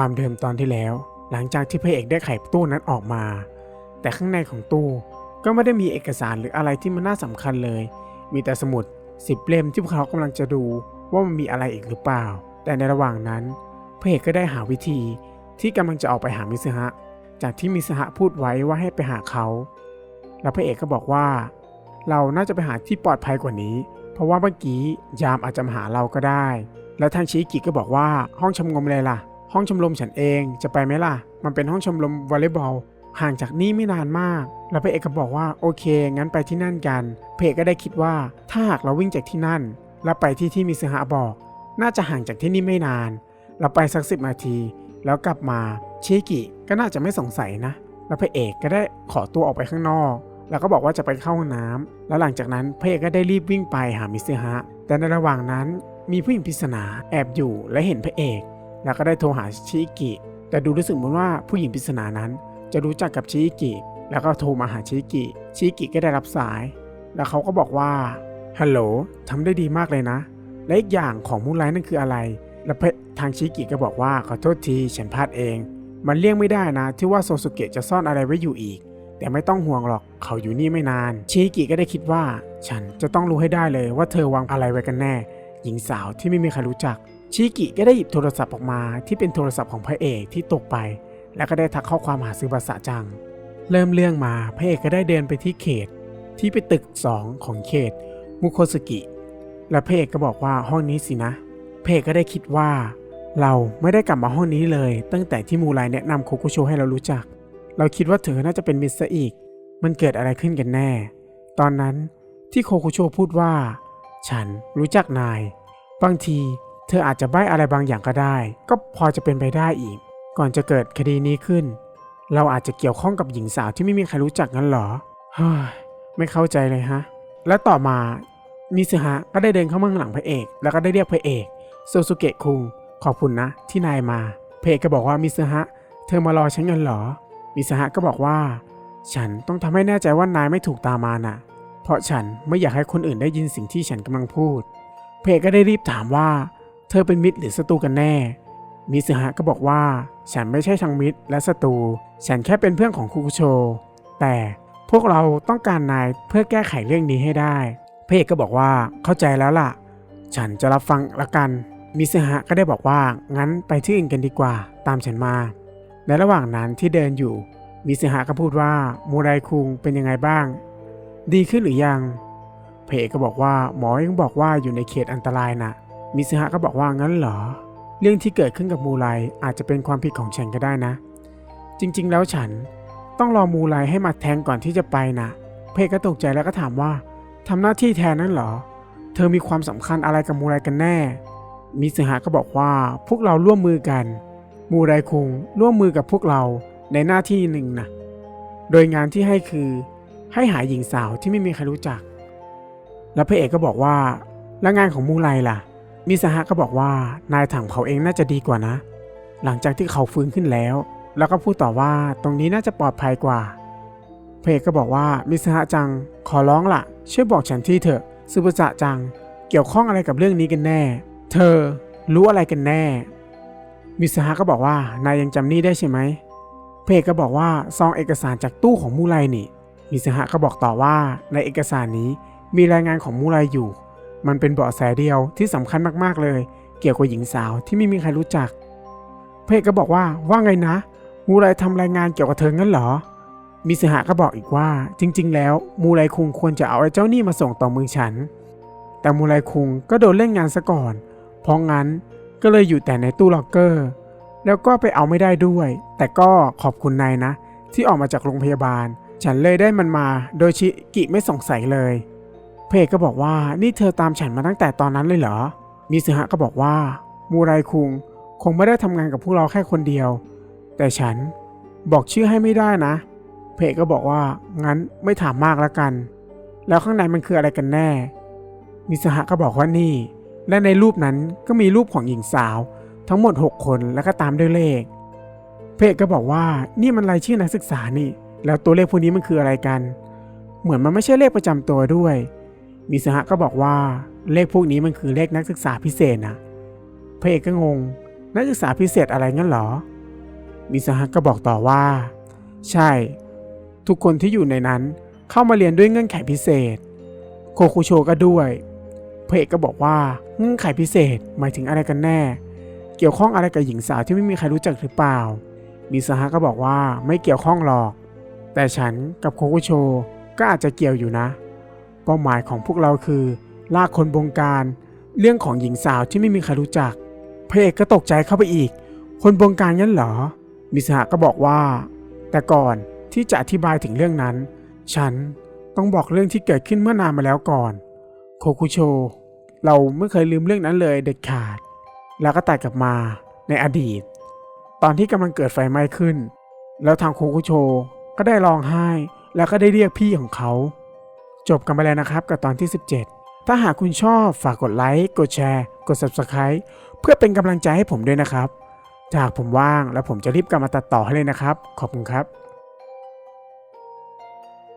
ความเดิมตอนที่แล้ว หลังจากที่พระเอกได้ไขตู้นั้นออกมา แต่ข้างในของตู้ก็ไม่ได้มีเอกสารหรืออะไรที่มันน่าสำคัญเลย มีแต่สมุดสิบเล่มที่พวกเขากำลังจะดูว่ามันมีอะไรอีกหรือเปล่า แต่ในระหว่างนั้นพระเอกก็ได้หาวิธีที่กำลังจะออกไปหามิซึฮะจากที่มิซึฮะพูดไว้ว่าให้ไปหาเขา แล้วพระเอกก็บอกว่า เราน่าจะไปหาที่ปลอดภัยกว่านี้ เพราะว่าเมื่อกี้ยามอาจจะมาหาเราก็ได้ แล้วทางชิกิก็บอกว่าห้องชมรมอะไรล่ะ ห้องชมรมฉันเองจะไปไหมล่ะ มันเป็นห้องชมรมวอลเลย์บอลห่างจากนี่ไม่นานมาก แล้วพระเอกก็บอกว่าโอเค งั้นไปที่นั่นกันพระเอกก็ได้คิดว่าถ้าหากเราวิ่งจากที่นั่น แล้วไปที่ที่มิซึฮะบอก น่าจะห่างจากที่นี่ไม่นาน เราไปสักสิบนาที แล้วกลับมาชิกิก็น่าจะไม่สงสัยนะ แล้วพระเอกก็ได้ขอตัวออกไปข้างนอก แล้วก็บอกว่าจะไปเข้าห้องน้ำแล้วหลังจากนั้นพระเอกก็ได้รีบวิ่งไปหามิซึฮะ แต่ในระหว่างนั้นมีผู้หญิงปริศนาแอบอยู่และเห็นพระเอก แล้วก็ได้โทรหาชิกิ แต่ดูรู้สึกเหมือนว่าผู้หญิงปริศนานั้น จะรู้จักกับชิกิ แล้วก็โทรมาหาชิกิชิกิก็ได้รับสาย แล้วเขาก็บอกว่า ฮัลโหลทำได้ดีมากเลยนะ และอีกอย่างของมูไลนั่นคืออะไร แล้วทางชิกิก็บอกว่าขอโทษทีฉันพลาดเอง มันเลี่ยงไม่ได้นะ ที่ว่าโซสุเกะจะซ่อนอะไรไว้อยู่อีก แต่ไม่ต้องห่วงหรอก เขาอยู่นี่ไม่นาน ชิกิก็ได้คิดว่า ฉันจะต้องรู้ให้ได้เลยว่าเธอวางอะไรไว้กันแน่ หญิงสาวที่ไม่มีใครรู้จัก ชิกิก็ได้หยิบโทรศัพท์ออกมาที่เป็นโทรศัพท์ของพระเอกที่ตกไป แล้วก็ได้ทักข้อความหาซื้อบาสะจัง เริ่มเรื่องมาพระเอกก็ได้เดินไปที่เขต ที่เป็นตึกสองของเขต มุโคสกิ และพระเอกก็บอกว่าห้องนี้สินะพระเอกก็ได้คิดว่า เราไม่ได้กลับมาห้องนี้เลย ตั้งแต่ที่มูไรแนะนำโคคุโชให้เรารู้จัก เราคิดว่าเธอน่าจะเป็นมิสเตอร์อีก มันเกิดอะไรขึ้นกันแน่ ตอนนั้นที่โคคุโชพูดว่า ฉันรู้จักนาย บางที เธออาจจะใบ้อะไรบางอย่างก็ได้ ก็พอจะเป็นไปได้อีก ก่อนจะเกิดคดีนี้ขึ้น เราอาจจะเกี่ยวข้องกับหญิงสาวที่ไม่มีใครรู้จักงั้นหรอเฮ้ยไม่เข้าใจเลยฮะ และต่อมามิซึฮะก็ได้เดินเข้ามาข้างหลังพระเอก แล้วก็ได้เรียกพระเอกโซซุเกะคุงขอบคุณนะ ที่นายมาพระเอกก็บอกว่ามิซึฮะเธอมารอฉันกันหรอมิซึฮะก็บอกว่า ฉันต้องทำให้แน่ใจว่านายไม่ถูกตามมาน่ะ เพราะฉันไม่อยากให้คนอื่นได้ยินสิ่งที่ฉันกำลังพูดพระเอกก็ได้รีบถามว่า เธอเป็นมิตรหรือศัตรูกันแน่ มิซึฮะก็บอกว่า ฉันไม่ใช่ทั้งมิตรและศัตรู ฉันแค่เป็นเพื่อนของคุคุโช แต่พวกเราต้องการนายเพื่อแก้ไขเรื่องนี้ให้ได้ พระเอกก็บอกว่าเข้าใจแล้วล่ะ ฉันจะรับฟังละกัน มิซึฮะก็ได้บอกว่างั้นไปที่อื่นกันดีกว่า ตามฉันมา ในระหว่างนั้นที่เดินอยู่ มิซึฮะก็พูดว่ามูไรคุงเป็นยังไงบ้าง ดีขึ้นหรือยังพเอกก็บอกว่าหมอยังบอกว่าอยู่ในเขตอันตรายน่ะ มิซึฮะก็บอกว่างั้นเหรอ เรื่องที่เกิดขึ้นกับมูไรอาจจะเป็นความผิดของฉันก็ได้นะ จริงๆ แล้วฉันต้องรอมูไรให้มาแทงก่อนที่จะไปนะเพเอกก็ตกใจแล้วก็ถามว่าทำหน้าที่แทนนั่นเหรอ เธอมีความสำคัญอะไรกับมูไรกันแน่ มิซึฮะก็บอกว่าพวกเราร่วมมือกัน มูไรคุงร่วมมือกับพวกเราในหน้าที่หนึ่งนะ โดยงานที่ให้คือให้หาหญิงสาวที่ไม่มีใครรู้จัก แล้วพระเอกก็บอกว่า แล้วงานของมูไรล่ะ มิสหะก็บอกว่านายถังเขาเองน่าจะดีกว่านะ หลังจากที่เขาฟื้นขึ้นแล้ว แล้วก็พูดต่อว่าตรงนี้น่าจะปลอดภัยกว่าพเอกก็บอกว่ามิสหะจัง ขอร้องล่ะ ช่วยบอกฉันที่เถอะซูบุสะจัง เกี่ยวข้องอะไรกับเรื่องนี้กันแน่ เธอรู้อะไรกันแน่ มิสหะก็บอกว่านายยังจำนี่ได้ใช่ไหมพเอกก็บอกว่าซองเอกสารจากตู้ของมูไรนี่ มิสหะก็บอกต่อว่าในเอกสารนี้มีรายงานของมูไรอยู่ มันเป็นเบาะแสเดียวที่สำคัญมากๆเลย เกี่ยวกับหญิงสาวที่ไม่มีใครรู้จักพระเอกก็บอกว่าว่าไงนะ มูไรทำรายงานเกี่ยวกับเธองั้นเหรอ มิสหะก็บอกอีกว่า จริง ๆ แล้วมูไรคุงควรจะเอาไอ้เจ้านี่มาส่งต่อมือฉัน แต่มูไรคุงก็โดนเล่นงานซะก่อน เพราะงั้นก็เลยอยู่แต่ในตู้ล็อกเกอร์ แล้วก็ไปเอาไม่ได้ด้วย แต่ก็ขอบคุณนายนะ ที่ออกมาจากโรงพยาบาล ฉันเลยได้มันมา โดยชิกิไม่สงสัยเลย เพเอกก็บอกว่านี่เธอตามฉันมาตั้งแต่ตอนนั้นเลยเหรอ มิซึฮะก็บอกว่า มูไรคุงคงไม่ได้ทำงานกับพวกเราแค่คนเดียว แต่ฉันบอกชื่อให้ไม่ได้นะ เพเอกก็บอกว่างั้นไม่ถามมากแล้วกัน แล้วข้างในมันคืออะไรกันแน่ มิซึฮะก็บอกว่านี่ และในรูปนั้นก็มีรูปของหญิงสาว ทั้งหมด 6 คนแล้วก็ตามด้วยเลข เพเอกก็บอกว่านี่มันรายชื่อนักศึกษานี่ แล้วตัวเลขพวกนี้มันคืออะไรกัน เหมือนมันไม่ใช่เลขประจำตัวด้วย มิสหะก็บอกว่าเลขพวกนี้มันคือเลขนักศึกษาพิเศษนะพระเอกก็งง นักศึกษาพิเศษอะไรงั้นหรอ มิสหะก็บอกต่อว่า ใช่ ทุกคนที่อยู่ในนั้นเข้ามาเรียนด้วยเงื่อนไขพิเศษ โคคุโชก็ด้วยพระเอกก็บอกว่าเงื่อนไขพิเศษหมายถึงอะไรกันแน่ เกี่ยวข้องอะไรกับหญิงสาวที่ไม่มีใครรู้จักหรือเปล่า มิสหะก็บอกว่าไม่เกี่ยวข้องหรอก แต่ฉันกับโคคุโชก็อาจจะเกี่ยวอยู่นะ เป้าหมายของพวกเราคือ ลากคนบงการ เรื่องของหญิงสาวที่ไม่มีใครรู้จัก พระเอกก็ตกใจเข้าไปอีก คนบงการงั้นเหรอ มิสหะก็บอกว่า แต่ก่อนที่จะอธิบายถึงเรื่องนั้น ฉันต้องบอกเรื่องที่เกิดขึ้นเมื่อนานมาแล้วก่อน โคคุโช เราไม่เคยลืมเรื่องนั้นเลยเด็ดขาด แล้วก็ตัดกลับมาในอดีต ตอนที่กำลังเกิดไฟไหม้ขึ้น แล้วทางโคคุโชก็ได้ร้องไห้ แล้วก็ได้เรียกพี่ของเขา จบกันไปแล้วนะครับกับตอนที่ 17 ถ้าหากคุณชอบฝากกดไลค์กดแชร์ กด Subscribe เพื่อเป็นกำลังใจให้ผมด้วยนะครับถ้าหากผมว่างแล้วผมจะรีบกลับมาตัดต่อให้เลยนะครับ ขอบคุณครับ